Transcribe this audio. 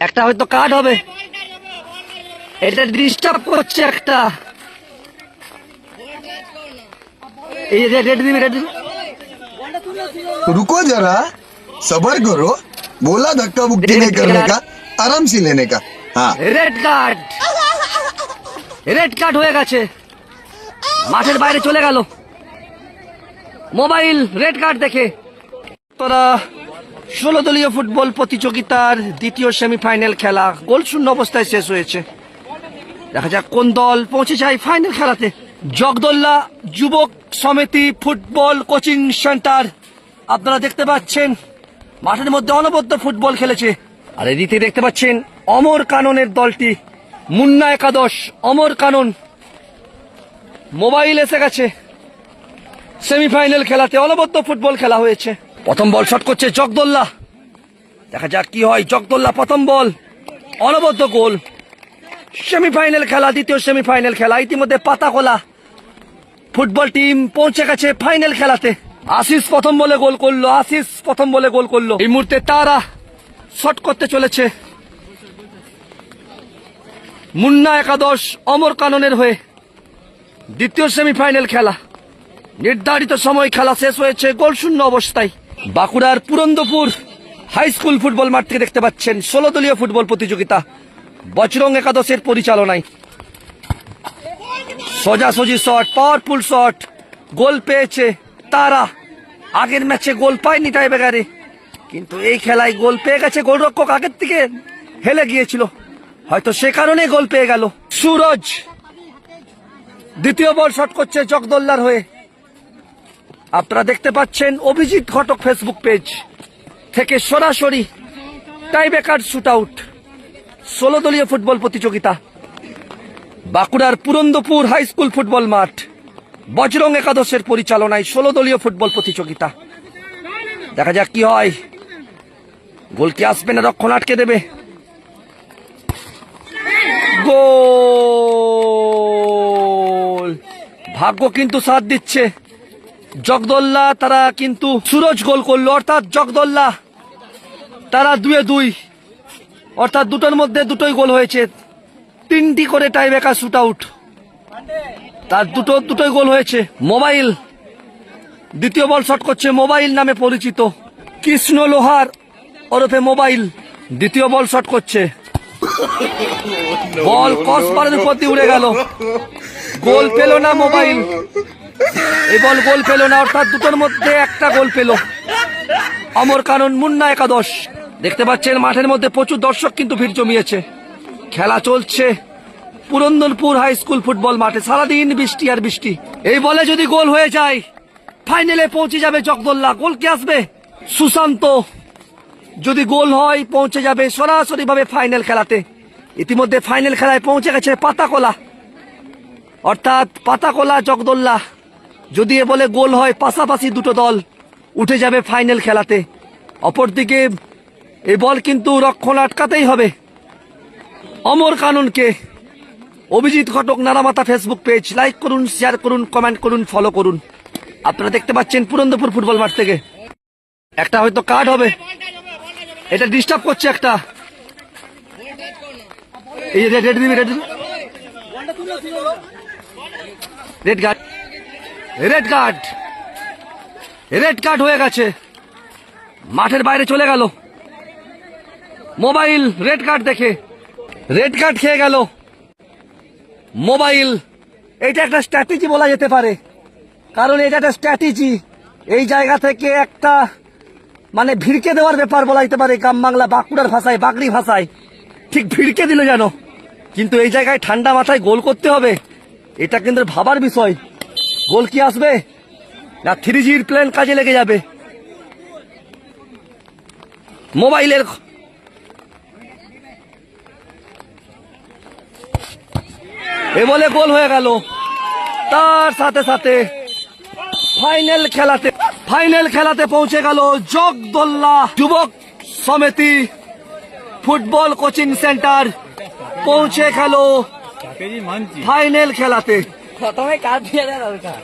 একটা হয়তো কাট হবে এটা ডিস্টার্ব করছে একটা এই রেড রেড দিবি রেড দিবি रुको जरा सबर करो बोला धक्का बुक्की नहीं करने का आराम से लेने का हाँ রেড কার্ড রেড কার্ড হয়ে গেছে মাঠের বাইরে চলে গেল মোবাইল রেড কার্ড দেখে তোরা ষোলো দলীয় ফুটবল প্রতিযোগিতার দ্বিতীয় সেমিফাইনাল খেলা গোল শূন্য অবস্থায় শেষ হয়েছে। দেখা যাক কোন দল পৌঁছে যায় ফাইনাল খেলাতে। জগদল্লা যুবক সমিতি ফুটবল কোচিং সেন্টার, আপনারা দেখতে পাচ্ছেন, মাঠের মধ্যে অনবদ্য ফুটবল খেলেছে। আর এদিকে দেখতে পাচ্ছেন অমর কাননের দলটি, মুন্না একাদশ, অমর কানন মোবাইল এসে গেছে। সেমিফাইনাল খেলাতে অনবদ্য ফুটবল খেলা হয়েছে। প্রথম বল শট করছে জগদোল্লা। দেখা যাক কি হয়, জগদোল্লা প্রথম বল। অনবদ্য গোল। সেমিফাইনাল খেলা, দ্বিতীয় সেমিফাইনাল খেলা, ইতিমধ্যে পাতাকোলা। ফুটবল টিম পৌঁছে গেছে ফাইনাল খেলাতে। আশিস প্রথম বলে গোল করল, আশিস প্রথম বলে গোল করল। এই মুহূর্তে তারা শট করতে চলেছে। মুন্না একাদশ, অমর কাননের হয়ে। দ্বিতীয় সেমিফাইনাল খেলা। নির্ধারিত সময় খেলা শেষ হয়েছে গোল শূন্য অবস্থায়। বাঁকুড়ার পুরন্দপুর হাই স্কুল ফুটবল মাঠ থেকে দেখতে পাচ্ছেন ষোলো দলীয় ফুটবল প্রতিযোগিতা, বজরং একাদশের পরিচালনায়। সোজাসুজি শট পাওয়ারফুল শট গোল পেয়েছে তারা। আগের ম্যাচে গোল পায়নি তাই বেগারে কিন্তু এই খেলায় গোল পেয়ে গেছে গোলরক্ষক, আগের থেকে হেলে গিয়েছিল। হয়তো সে কারণে গোল পেয়ে গেল। সুরজ দ্বিতীয় বল শট করছে জগদল্লার হয়ে। আপনারা দেখতে পাচ্ছেন অভিজিৎ ঘটক ফেসবুক পেজ থেকে সরাসরি টাইবেকার শুট আউট ষোলো দলীয় ফুটবল প্রতিযোগিতা, বাঁকুড়ার পুরন্দপুর হাই স্কুল ফুটবল মাঠ, বজরং একাদশের পরিচালনায় ষোলো দলীয় ফুটবল প্রতিযোগিতা। দেখা যাক কি হয়। গোল কি আসবে না রক্ষণ আটকে দেবে? গোল! ভাগ্য কিন্তু সাথ দিচ্ছে। জগদল্লা তারা কিন্তু সুরজ গোল করল, অর্থাৎ জগদল্লা তারা দুয়ে দুই, অর্থাৎ দুটোর মধ্যে দুটোই গোল হয়েছে। তিনটি করে টাই বেকার শুট আউট তার দুটো, দুটোই গোল হয়েছে। মোবাইল, দ্বিতীয় বল শট করছে মোবাইল নামে পরিচিত। কৃষ্ণ লোহার ওরফে মোবাইল, দ্বিতীয় বল শট করছে। বল কসবারের উপর দিয়ে উড়ে গেল। গোল পেল না মোবাইল। এই বল গোল পেল না, অর্থাৎ দুটোর মধ্যে একটা গোল পেল। অমর কানন মুন্না একাদশ। দেখতে পাচ্ছেন, মাঠের মধ্যে প্রচুর দর্শক কিন্তু ভিড় জমিয়েছে। খেলা চলছে পুরন্দরপুর হাই স্কুল ফুটবল মাঠে, সারাদিন বৃষ্টি আর বৃষ্টি। এই বলে যদি গোল হয়ে যায়, ফাইনালে পৌঁছে যাবে জগদল্লা। গোল কি আসবে? সুশান্ত। যদি গোল হয়, পৌঁছে যাবে সরাসরি ভাবে ফাইনাল খেলাতে। ইতিমধ্যে ফাইনাল খেলায় পৌঁছে গেছে পাতাকোলা। অর্থাৎ পাতাকোলা জগদল্লা। যদি এ বলে গোল হয়, পাশাপাশি দুটো দল উঠে যাবে ফাইনাল খেলাতে। অপরদিকে এ বল কিন্তু রক্ষণ আটকাতেই হবে। অমর কাননকে অভিজিৎ ঘটক নারামাতা ফেসবুক পেজ লাইক করুন শেয়ার করুন কমেন্ট করুন ফলো করুন। আপনারা দেখতে পাচ্ছেন পুরন্দপুর ফুটবল মাঠ থেকে। একটা হয়তো কার্ড হবে। এটা ডিস্টার্ব করছে একটা। এই রেড রেড দিবি red red card red card. Red card হয়ে গেছে। মাঠের বাইরে চলে গেল। মোবাইল রেড কার্ড দেখে। রেড কার্ড খেয়ে গেল। মোবাইল, এটা একটা স্ট্র্যাটেজি বলা যেতে পারে। কারণ এটা একটা স্ট্র্যাটেজি। এই জায়গা থেকে একটা মানে ভিড়কে দেওয়ার ব্যাপার বলা যেতে পারে। গ্রাম বাংলা বাঁকুড়ার ভাষায়, বাগড়ি ভাষায়। ঠিক ভিড়কে দিল যেন। কিন্তু এই জায়গায় ঠান্ডা মাথায় গোল করতে হবে। এটা কিন্তু ভাবার বিষয়। গোল কি আসবে? না থ্রি জির প্ল্যান কাজে লেগে যাবে। মোবাইলের এ বলে গোল হয়ে গেল। তার সাথে সাথে ফাইনাল খেলাতে ফাইনাল খেলাতে পৌঁছে গেল জগদোল্লা যুবক সমিতি ফুটবল কোচিং সেন্টার। পৌঁছে গেল ফাইনাল খেলাতে। প্রথমে কাজ দিয়ে দেওয়া দরকার।